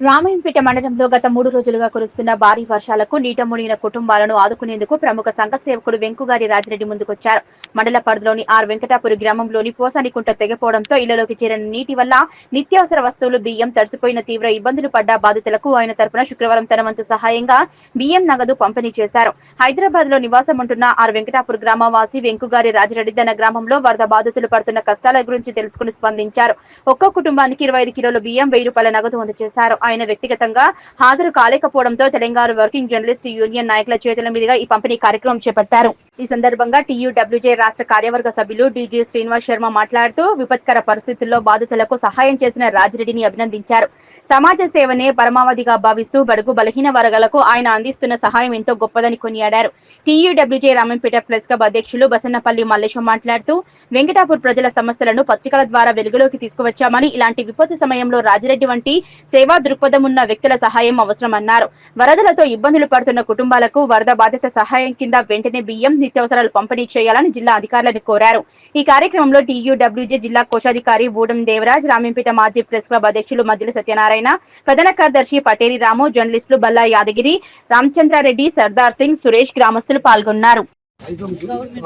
రామాయంపేట మండలంలో గత మూడు రోజులుగా కురుస్తున్న భారీ వర్షాలకు నీట మునిగిన కుటుంబాలను ఆదుకునేందుకు ప్రముఖ సంఘ సేవకుడు వెంకుగారి రాజిరెడ్డి ముందుకొచ్చారు. మండల పరిధిలోని ఆర్ వెంకటాపురి గ్రామంలోని పోసానికుంట తెగపోవడంతో ఇళ్ళలోకి చేరిన నీటి వల్ల నిత్యావసర వస్తువులు బియ్యం తడిసిపోయిన తీవ్ర ఇబ్బందులు పడ్డ బాధితులకు ఆయన తరపున శుక్రవారం తన వంతు సహాయంగా బియ్యం నగదు పంపిణీ చేశారు. హైదరాబాద్లో నివాసం ఉంటున్న ఆర్ వెంకటాపురి గ్రామవాసి వెంకుగారి రాజిరెడ్డి తన గ్రామంలో వరద బాధితులు పడుతున్న కష్టాల గురించి తెలుసుకుని స్పందించారు. ఒక్కో కుటుంబానికి ఇరవై ఐదు కిలోల బియ్యం వెయ్యి రూపాయల నగదు అందజేశారు. ఆయన వ్యక్తిగతంగా హాజరు కాలేకపోవడంతో తెలంగాణ వర్కింగ్ జర్నలిస్ట్ యూనియన్ నాయకుల చేతుల మీదుగా ఈ పంపిణీ కార్యక్రమం చేపట్టారు. ఈ సందర్భంగా టీయూడబ్ల్యూజే రాష్ట్ర కార్యవర్గ సభ్యులు డీజీ శ్రీనివాస్ శర్మ మాట్లాడుతూ విపత్కర పరిస్థితుల్లో బాధితులకు సహాయం చేసిన రాజిరెడ్డిని అభినందించారు. సమాజ సేవనే పరమావధిగా భావిస్తూ బడుగు బలహీన వర్గాలకు ఆయన అందిస్తున్న సహాయం ఎంతో గొప్పదని కొనియాడారు. టీయూడబ్ల్యూజే రామంపేట ప్రెస్ క్లబ్ అధ్యక్షులు బసన్నపల్లి మల్లేశం మాట్లాడుతూ వెంకటాపూర్ ప్రజల సమస్యలను పత్రికల ద్వారా వెలుగులోకి తీసుకువచ్చామని ఇలాంటి విపత్తు సమయంలో రాజిరెడ్డి వంటి సేవా దృక్పథం ఉన్న వ్యక్తుల సహాయం అవసరమన్నారు. వరదలతో ఇబ్బందులు పడుతున్న కుటుంబాలకు వరద బాధిత సహాయం కింద వెంటనే బియ్యం నిత్యావసరాలు పంపిణీ చేయాలని జిల్లా అధికారులను కోరారు. ఈ కార్యక్రమంలో టీయూడబ్ల్యూజే జిల్లా కోశాధికారి బూడం దేవరాజ్ రామంపేట మాజీ ప్రెస్ క్లబ్ అధ్యక్షులు మద్దిల సత్యనారాయణ ప్రధాన కార్యదర్శి పటేరి రాము జర్నలిస్టులు బల్లా యాదగిరి రామచంద్రారెడ్డి సర్దార్ సింగ్ సురేష్ గ్రామస్తులు పాల్గొన్నారు.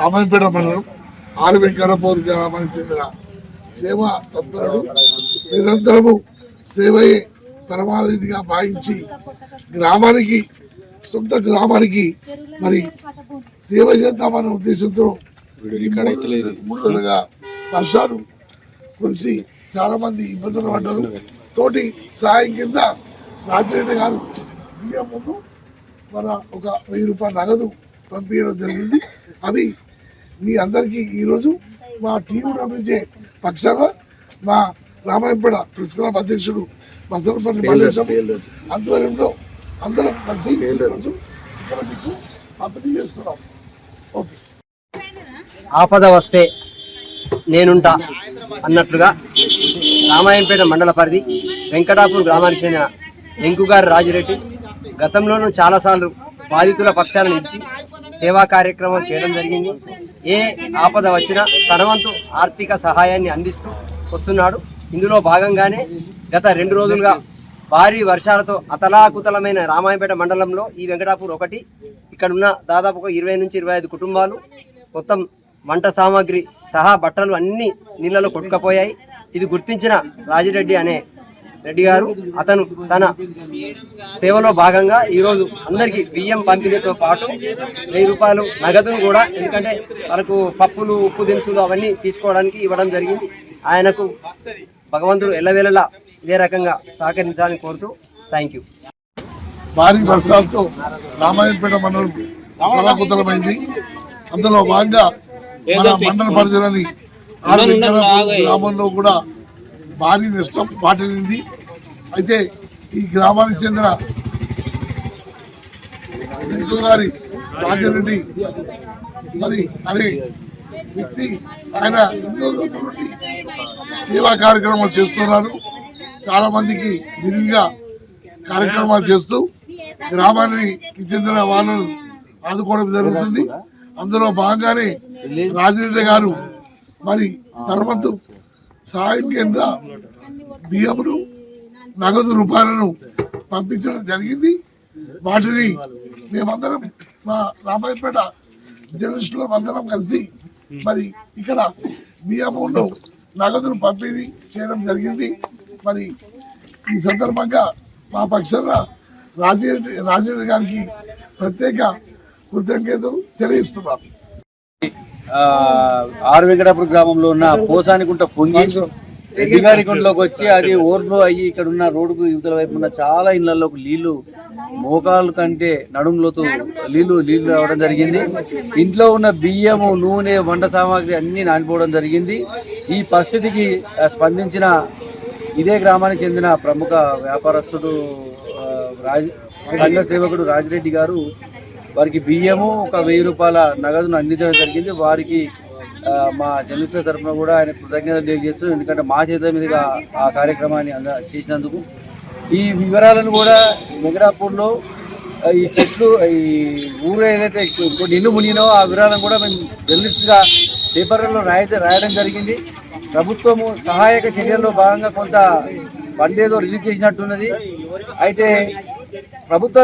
రామాయణపేట మండలం ఆరు వెంకటపూర్ గ్రామానికి చెందిన సేవ తత్పరుడు నిరంతరము సేవయే పరమావధిగా భావించి గ్రామానికి సొంత గ్రామానికి మరి సేవ చేద్దామనే ఉద్దేశంతో మూడు- వర్షాలు కురిసి చాలా మంది ఇబ్బందులు పడ్డారు. తోటి సహాయం కింద రాజిరెడ్డి గారు బియ్యం ముందు మన ఒక వెయ్యి రూపాయల నగదు పంపించడం జరిగింది. అవి మీ అందరికీ ఈరోజు మా టీయూడబ్ల్యూజే పక్షాన మా రామాయంపేట ప్రెస్ క్లబ్ అధ్యక్షుడు మల్లేశం ఆధ్వర్యంలో అందరం కలిసి ఈరోజు ఇక్కడ మీకు పంపిణీ చేస్తున్నాం. ఓకే. ఆపద వస్తే నేనుంటా అన్నట్లుగా రామాయంపేట మండల పరిధి వెంకటాపూర్ గ్రామానికి చెందిన వెంకుగారి రాజిరెడ్డి గతంలోనూ చాలాసార్లు బాధితుల పక్షాలను ఇచ్చి సేవా కార్యక్రమం చేయడం జరిగింది. ఏ ఆపద వచ్చినా తన వంతు ఆర్థిక సహాయాన్ని అందిస్తూ వస్తున్నాడు. ఇందులో భాగంగానే గత రెండు రోజులుగా భారీ వర్షాలతో అతలాకుతలమైన రామాయపేట మండలంలో ఈ వెంకటాపూర్ ఒకటి ఇక్కడ ఉన్న దాదాపు ఒక ఇరవై నుంచి ఇరవై ఐదు కుటుంబాలు మొత్తం వంట సామాగ్రి సహా బట్టలు అన్ని నీళ్ళలో కొట్టుకపోయాయి. ఇది గుర్తించిన రాజిరెడ్డి అనే రెడ్డి గారు. అతను తన సేవలో భాగంగా ఈరోజు అందరికీ బియ్యం పంపిణీతో పాటు వెయ్యి రూపాయలు నగదును కూడా ఎందుకంటే వాళ్ళకు పప్పులు ఉప్పు దినుసులు అవన్నీ తీసుకోవడానికి ఇవ్వడం జరిగింది. ఆయనకు భగవంతుడు ఎల్లవేళలా ఇదే రకంగా సహకరించాలని కోరుతూ థ్యాంక్ యూ. భారీ వర్షాలతో రామాయణపేట మండలం కళాకుతలమైంది అందులో భాగంగా మన మండల పరిధిలోని గ్రామంలో కూడా భారీ నష్టం వాటిల్లింది. అయితే ఈ గ్రామానికి చెందిన వెంకు గారి రాజరెడ్డి మరి అనే వ్యక్తి ఆయన ఎన్నో రోజుల నుండి సేవా కార్యక్రమాలు చేస్తున్నారు. చాలా మందికి విధిగా కార్యక్రమాలు చేస్తూ గ్రామానికి చెందిన వాళ్ళను ఆదుకోవడం జరుగుతుంది. అందులో భాగంగానే రాజిరెడ్డి గారు మరి తనవంతు సహాయం కింద బియ్యమును నగదు రూపాయలను పంపించడం జరిగింది. వాటిని మేమందరం మా రామాయపేట జర్నలిస్టులు అందరం కలిసి మరి ఇక్కడ బియ్యమును నగదును పంపిణీ చేయడం జరిగింది. మరి ఈ సందర్భంగా మా పక్షాన రాజిరెడ్డి రాజిరెడ్డి గారికి ప్రత్యేక కృతజ్ఞతలు తెలియజేస్తున్నాను. ఆరు వెంకటాపురం గ్రామంలో ఉన్న పోసానికుంట పొంగి రెడ్డిగారికుంటలోకి వచ్చి అది ఓవర్ఫ్లో అయ్యి ఇక్కడ ఉన్న రోడ్డుకు యువతల వైపు ఉన్న చాలా ఇళ్ళలోకి నీళ్ళు మోకాలు కంటే నడుములతో నీళ్ళు నీళ్ళు రావడం జరిగింది. ఇంట్లో ఉన్న బియ్యము నూనె వంట సామాగ్రి అన్నీ నానిపోవడం జరిగింది. ఈ పరిస్థితికి స్పందించిన ఇదే గ్రామానికి చెందిన ప్రముఖ వ్యాపారస్తుడు ఆ, రాజ్ సంఘ సేవకుడు రాజిరెడ్డి గారు వారికి బియ్యము ఒక వెయ్యి రూపాయల నగదును అందించడం జరిగింది. వారికి మా జర్నలిస్ట్ తరఫున కూడా ఆయన కృతజ్ఞతలు తెలియజేస్తూ ఎందుకంటే మా చేతుల మీదుగా ఆ కార్యక్రమాన్ని అంద చేసినందుకు. ఈ వివరాలను కూడా వెంకటాపూర్లో ఈ చెట్లు ఈ ఊరు ఏదైతే నిన్ను మునిగినో ఆ వివరాలను కూడా మేము జర్నలిస్ట్గా పేపర్లలో రాయ రాయడం జరిగింది. ప్రభుత్వము సహాయక చర్యల్లో భాగంగా కొంత పండేదో రిలీజ్ చేసినట్టున్నది. అయితే ప్రభుత్వ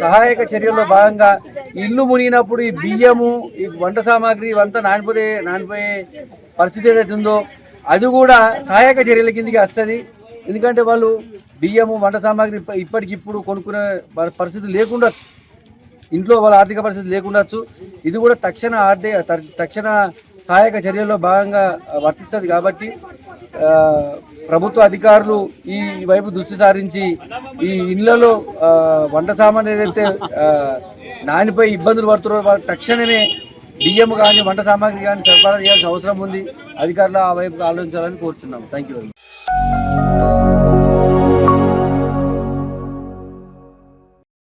సహాయక చర్యల్లో భాగంగా ఇల్లు మునిగినప్పుడు ఈ బియ్యము ఈ వంట సామాగ్రి ఇవంతా నానిపోతే నానిపోయే పరిస్థితి ఏదైతే ఉందో అది కూడా సహాయక చర్యల కిందికి వస్తుంది. ఎందుకంటే వాళ్ళు బియ్యము వంట సామాగ్రి ఇప్పటికిప్పుడు కొనుక్కునే పరిస్థితి లేకుండా ఇంట్లో వాళ్ళ ఆర్థిక పరిస్థితి లేకుండొచ్చు ఇది కూడా తక్షణ ఆర్థిక త- తక్షణ సహాయక చర్యల్లో భాగంగా వర్తిస్తుంది కాబట్టి ప్రభుత్వ అధికారులు ఈ వైపు దృష్టి సారించి ఈ ఇళ్ళలో వంట సామాన్ ఏదైతే నానిపోయి ఇబ్బందులు పడుతున్నారో వాళ్ళకి తక్షణమే బియ్యం కానీ వంట సామాగ్రి కానీ సరఫరా చేయాల్సిన అవసరం ఉంది. అధికారులు ఆ వైపు ఆలోచించాలని కోరుతున్నాం థ్యాంక్ యూ వెరీ మచ్